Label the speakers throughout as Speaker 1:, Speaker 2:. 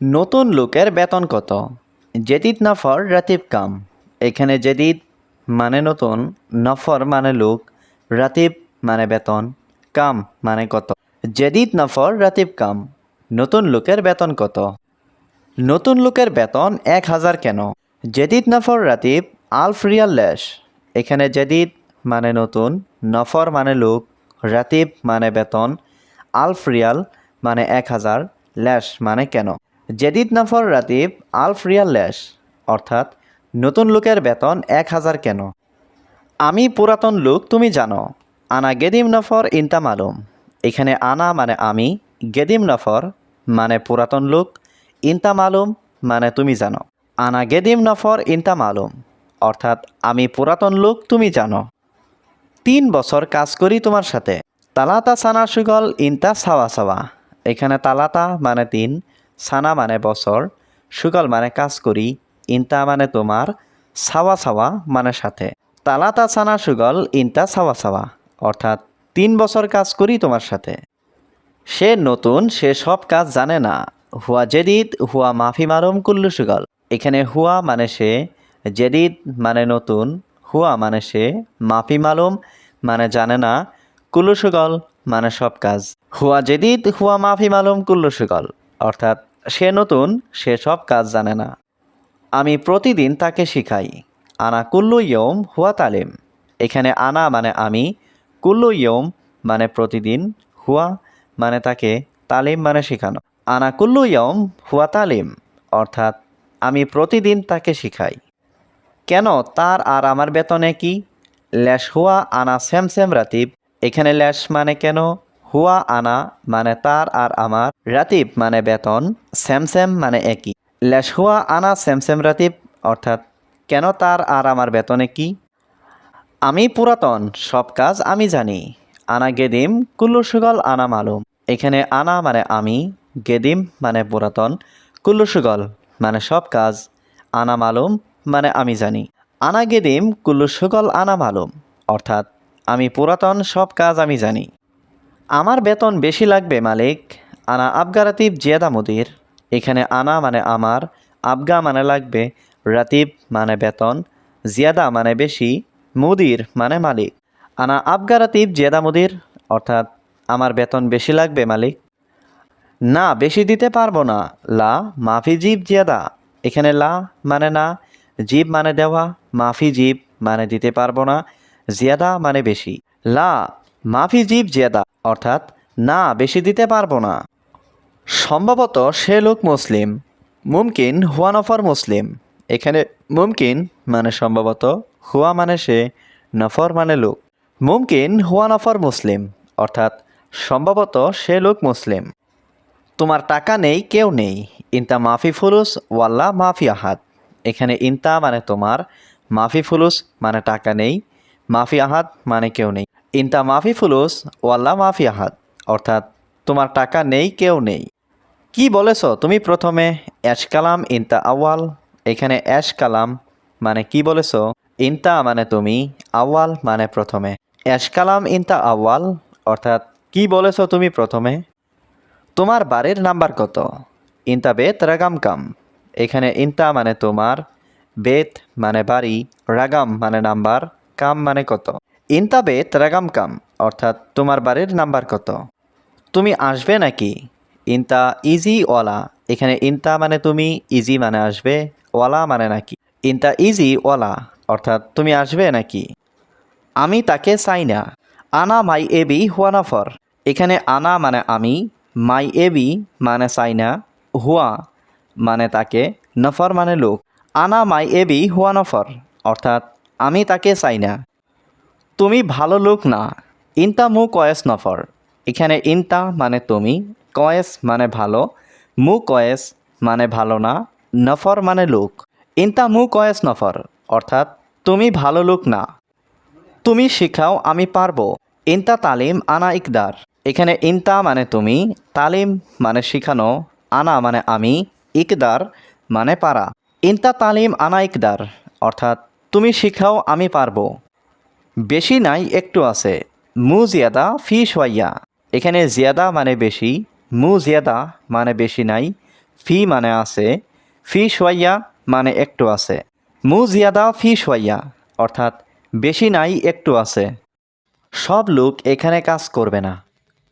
Speaker 1: নতুন লোকের বেতন কত? জেদিদ নফর রাতিব কাম। এখানে জেদিদ মানে নতুন, নফর মানে লোক, রাতিব মানে বেতন, কাম মানে কত। জেদিদ নফর, রাতিব কাম। নতুন লোকের বেতন কত? নতুন লোকের বেতন এক হাজার কেন? জেদিদ নফর, রাতিব, আলফ রিয়াল ল্যাশ এখানে জেদিদ মানে নতুন, নফর মানে লোক, রাতিব মানে বেতন, আলফ রিয়াল মানে এক হাজার ল্যাশ মানে কেন? জেদিদ নফর রাতিব আলফ রিয়াল ল্যাশ, অর্থাৎ নতুন লোকের বেতন এক হাজার কেন? আমি পুরাতন লোক, তুমি জানো। আনা গেদিম নফর ইনতা মালুম। এখানে আনা মানে আমি, গেদিম নফর মানে পুরাতন লোক, ইনতা মালুম মানে তুমি জানো। আনা গেদিম নফর ইনতা মালুম, অর্থাৎ আমি পুরাতন লোক, তুমি জানো। তিন বছর কাজ করি তোমার সাথে। তালাতা সানা সুগল ইনতা সাওয়া সাওয়া। এখানে তালাতা মানে তিন সানা মানে বছর, সুগল মানে কাজ করি, ইনতা মানে তোমার, সাওয়া সাওয়া মানে সাথে। তালাতা সানা সুগল, ইনতা সাওয়া সাওয়া, অর্থাৎ তিন বছর কাজ করি তোমার সাথে। সে নতুন, সে সব কাজ জানে না। হুয়া জেদিদ, হুয়া মাফি মারুম কুল্লু সুগল। এখানে হুয়া মানে সে, জেদিদ মানে নতুন, হুয়া মানে সে, মাফি মালুম মানে জানে না, কুল্লু সুগল মানে সব কাজ। হুয়া জেদিদ, হুয়া মাফি মালুম কুল্লু সুগল, অর্থাৎ সে নতুন, সে সব কাজ জানে না। আমি প্রতিদিন তাকে শিখাই, আনা কুল্লু ইয়ম হুয়া তালিম। এখানে আনা মানে আমি, কুল্লু ইয়ম মানে প্রতিদিন, হুয়া মানে তাকে তালিম মানে শেখানো। আনা কুল্লু ইয়ম হুয়া তালিম অর্থাৎ আমি প্রতিদিন তাকে শিখাই। কেন? তার আর আমার বেতনে কি? ল্যাশ হুয়া আনা স্যাম স্যাম রাতিব। এখানে ল্যাশ মানে কেন? হুয়া আনা মানে তার আর আমার, রাতিব মানে বেতন স্যাম স্যাম মানে একই। ল্যাশ হুয়া আনা স্যাম স্যাম রাতিব, অর্থাৎ কেন তার আর আমার বেতনে কি আমি পুরাতন, সব কাজ আমি জানি। আনা গেদিম, কুল্লু সুগল আনা মালুম। এখানে আনা মানে আমি, গেদিম মানে পুরাতন, কুল্লু সুগল মানে সব কাজ আনা মালুম মানে আমি জানি। আনা গেদিম, কুল্লু সুগল আনা মালুম, অর্থাৎ আমি পুরাতন, সব কাজ আমি জানি। আমার বেতন বেশি লাগবে, মালিক। আনা আবগা রাতিব জিয়াদা মুদির। এখানে আনা মানে আমার, আবগা মানে লাগবে, রাতিব মানে বেতন, জিয়াদা মানে বেশি, মুদির মানে মালিক। আনা আবগা রাতিব জিয়াদা মুদির, অর্থাৎ আমার বেতন বেশি লাগবে, মালিক। না, বেশি দিতে পারব না। লা, মাফি জীব জিয়াদা। এখানে লা মানে না, জীব মানে দেওয়া, মাফি জীব মানে দিতে পারব না, জিয়াদা মানে বেশি। লা মাফি জিব জেদা অর্থাৎ, না, বেশি দিতে পারব না। সম্ভবত সে লোক মুসলিম। মুমকিন হুয়া নফর মুসলিম। এখানে মুমকিন মানে সম্ভবত হুয়া মানে সে, নফর মানে লোক। মুমকিন হুয়া নফর মুসলিম, অর্থাৎ, সম্ভবত সে লোক মুসলিম। তোমার টাকা নেই, কেউ নেই। ইনতা মাফি ফুলুস, ওয়াল্লা মাফি আহাদ। এখানে ইনতা মানে তোমার, মাফি ফুলুস মানে টাকা নেই, মাফি আহাদ মানে কেউ নেই। ইনতা মাফি ফুলুস, ওয়াল্লা মাফি আহাদ। অর্থাৎ, তোমার টাকা নেই, কেউ নেই। কি বলেছ? তুমি প্রথমে অ্যাশ কালাম, ইনতা আওয়াল এখানে অ্যাশ কালাম মানে কি বলেছ? ইনতা মানে তুমি আওয়াল মানে প্রথমে। অ্যাশ কালাম, ইনতা আওয়াল অর্থাৎ, কি বলেছ তুমি প্রথমে? তোমার বাড়ির নাম্বার কত? ইনতা বেত রাগাম কাম। এখানে ইনতা মানে তোমার, বেত মানে বাড়ি, রাগাম মানে নাম্বার, কাম মানে কত? ইনতা বেত কাম অর্থাৎ তোমার বাড়ির নাম্বার কত? তুমি আসবে নাকি? ইনতা ইজি, ওয়ালা। এখানে ইনতা মানে তুমি, ইজি মানে আসবে, ওয়ালা মানে নাকি? ইনতা ইজি, ওয়ালা, অর্থাৎ তুমি আসবে নাকি? আমি তাকে চাই না আনা মাই এবি হুয়া নফর এখানে আনা মানে আমি, মাই এবি মানে চাই না হুয়া মানে তাকে নফর মানে লোক। আনা মাই এবি হুয়া নফর অর্থাৎ আমি তাকে চাই না তুমি ভালো লোক না। ইনতা মু কয়েস নফর। এখানে ইনতা মানে তুমি, কয়েস মানে ভালো, মু কয়েস মানে ভালো না, নফর মানে লোক। ইনতা মু কয়েস নফর, অর্থাৎ তুমি ভালো লোক না। তুমি শিখাও আমি পারব। ইনতা তালিম আনা ইকদার। এখানে ইনতা মানে তুমি, তালিম মানে শিখানো, আনা মানে আমি, ইকদার মানে পারা। ইনতা তালিম আনা ইকদার, অর্থাৎ তুমি শিখাও আমি পারব। বেশি নাই, একটু আছে। মু জিয়াদা, ফি সোয়াইয়া। এখানে জিয়াদা মানে বেশি, মু জিয়াদা মানে বেশি নাই, ফি মানে আছে, ফি সোয়াইয়া মানে একটু আছে। মু জিয়াদা, ফি সোয়াইয়া, অর্থাৎ বেশি নাই, একটু আছে। সব লোক এখানে কাজ করবে না।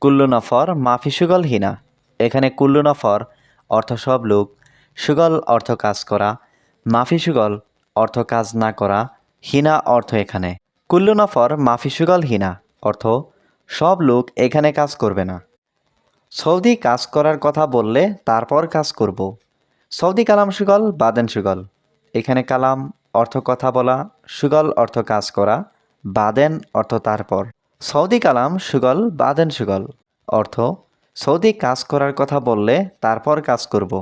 Speaker 1: কুল্লু নফর, মাফি সুগল হিনা। এখানে কুল্লু নফর, অর্থ সব লোক। সুগল, অর্থ কাজ করা। মাফি সুগল, অর্থ কাজ না করা। হিনা, অর্থ এখানে। কুল্লু নফর মাফি সুগল হিনা, অর্থ, সব লোক এখানে কাজ করবে না। সৌদি কাজ করার কথা বললে তারপর কাজ করব। সৌদি কালাম সুগল, বাদেন সুগল। এখানে কালাম অর্থ কথা বলা, সুগল অর্থ কাজ করা, বাদেন অর্থ তারপর। সৌদি কালাম সুগল, বাদেন সুগল, অর্থ, সৌদি কাজ করার কথা বললে তারপর কাজ করব।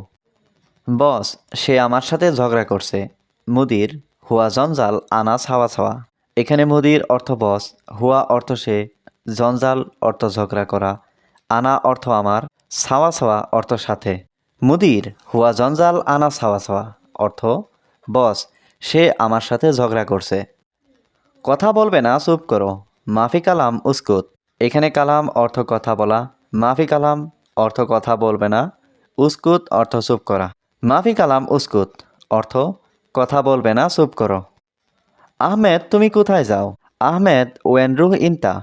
Speaker 1: বস, সে আমার সাথে ঝগড়া করছে। মুদির, হুয়া জঞ্জাল আনা ছাওয়া ছাওয়া। এখানে মুদির অর্থ বস, হুয়া অর্থ সে, জঞ্জাল অর্থ ঝগড়া করা, আনা অর্থ আমার, ছাওয়া ছাওয়া অর্থ সাথে। মুদির, হুয়া জঞ্জাল, আনা ছাওয়া ছাওয়া অর্থ বস, সে আমার সাথে ঝগড়া করছে। কথা বলবে না, চুপ করো। মাফি কালাম, উস্কুত। এখানে কালাম অর্থ কথা বলা, মাফি কালাম অর্থ কথা বলবে না, উস্কুত অর্থ চুপ করা। মাফি কালাম, উস্কুত অর্থ কথা বলবে না, চুপ করো। আহমেদ, তুমি কোথায় যাও? আহমেদ, ওয়েন রুহ ইনতা।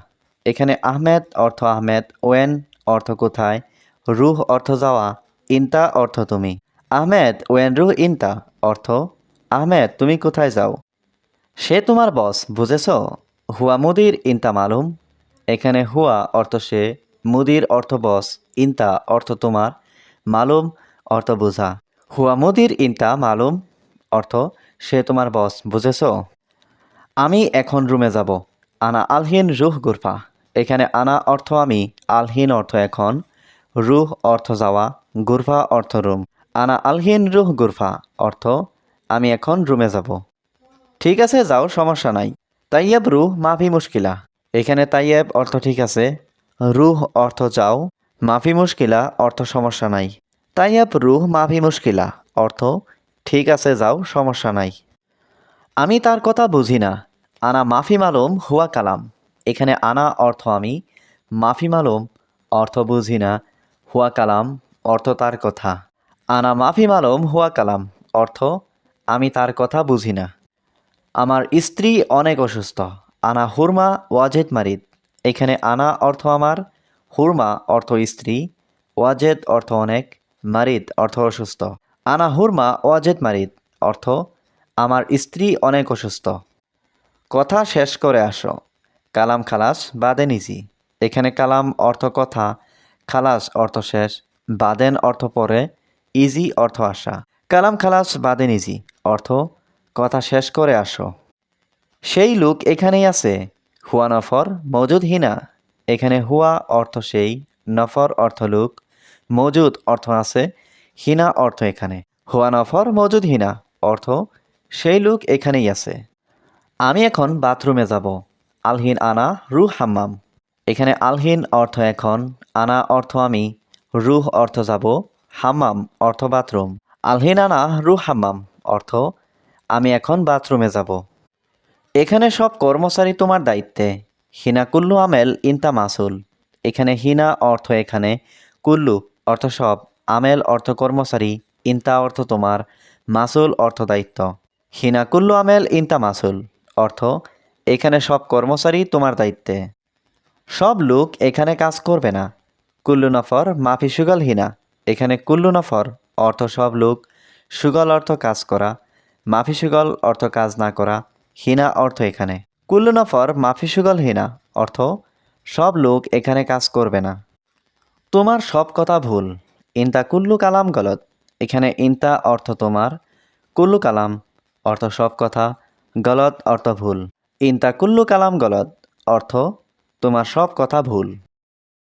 Speaker 1: এখানে আহমেদ অর্থ আহমেদ, ওয়েন অর্থ কোথায়? রুহ অর্থ যাওয়া, ইনতা অর্থ তুমি। আহমেদ, ওয়েন রুহ ইনতা অর্থ, আহমেদ, তুমি কোথায় যাও? সে তোমার বস, বুঝেছ? হুয়া মুদির ইনতা মালুম। এখানে হুয়া অর্থ সে, মুদির অর্থ বস, ইনতা অর্থ তোমার, মালুম অর্থ বোঝা। হুয়া মুদির ইনতা মালুম অর্থ সে তোমার বস, বুঝেছ? আমি এখন রুমে যাব। আনা আলহিন রুহ গুরফা। এখানে আনা অর্থ আমি, আলহিন অর্থ এখন, রুহ অর্থ যাওয়া, গুরফা অর্থ রুম। আনা আলহিন রুহ গুরফা অর্থ, আমি এখন রুমে যাব। ঠিক আছে, যাও, সমস্যা নাই। তাইয়াব রুহ, মাফি মুশকিলা। এখানে তাইয়াব অর্থ ঠিক আছে, রুহ অর্থ যাও, মাফি মুশকিলা, অর্থ সমস্যা নাই। তাইয়াব রুহ, মাফি মুশকিলা, অর্থ, ঠিক আছে, যাও, সমস্যা নাই। আমি তার কথা বুঝি না। আনা মাফি মালুম হুয়া কালাম। এখানে আনা অর্থ আমি, মাফি মালুম অর্থ বুঝি না, হুয়া কালাম অর্থ তার কথা। আনা মাফি মালুম হুয়া কালাম অর্থ আমি তার কথা বুঝি না। আমার স্ত্রী অনেক অসুস্থ। আনা হুরমা ওয়াজেদ মারিদ। এখানে আনা অর্থ আমার, হুরমা অর্থ স্ত্রী, ওয়াজেদ অর্থ অনেক, মারিদ অর্থ অসুস্থ। আনা হুরমা ওয়াজেদ মারিদ অর্থ আমার স্ত্রী অনেক অসুস্থ। কথা শেষ করে আসো। কালাম খালাস, বাদে নিজি এখানে কালাম অর্থ কথা, খালাস অর্থ শেষ, বাদেন অর্থ পরে, ইজি অর্থ আসা। কালাম খালাস, বাদে নিজি অর্থ, কথা শেষ করে আসো। সেই লোক এখানেই আছে। হুয়া নফর মজুদ হিনা। এখানে হুয়া অর্থ সেই, নফর অর্থ লোক। মজুদ অর্থ আছে, হিনা অর্থ এখানে। হুয়া নফর মজুদ হিনা। অর্থ সেই লোক এখানেই আছে। আমি এখন বাথরুমে যাব। আলহিন আনা রুহ হাম্মাম। এখানে আলহিন অর্থ এখন, আনা অর্থ আমি, রুহ অর্থ যাব, হাম্মাম অর্থ বাথরুম। আলহিন আনা রুহ হাম্মাম অর্থ, আমি এখন বাথরুমে যাব। এখানে সব কর্মচারী তোমার দায়িত্বে। হিনা কুল্লু আমেল ইনতা মাসুল। এখানে হিনা অর্থ এখানে, কুল্লু অর্থ সব, আমেল অর্থ কর্মচারী, ইনতা অর্থ তোমার, মাসুল অর্থ দায়িত্ব। হিনা কুল্লু আমেল ইনতা মাসুল, অর্থ, এখানে সব কর্মচারী তোমার দায়িত্বে। সব লোক এখানে কাজ করবে না। কুল্লু নফর, মাফি সুগল হিনা, এখানে কুল্লু নফর, অর্থ সব লোক, সুগল অর্থ কাজ করা, মাফি সুগল অর্থ কাজ না করা, হিনা অর্থ এখানে। কুল্লু নফর, মাফি সুগল হিনা, অর্থ, সব লোক এখানে কাজ করবে না। তোমার সব কথা ভুল। ইনতা কুল্লু কালাম গলত, এখানে ইনতা অর্থ তোমার, কুল্লু কালাম অর্থ সব কথা গলত অর্থ ভুল। ইন্তাকুল্লু কালাম গলত অর্থ তোমার সব কথা ভুল।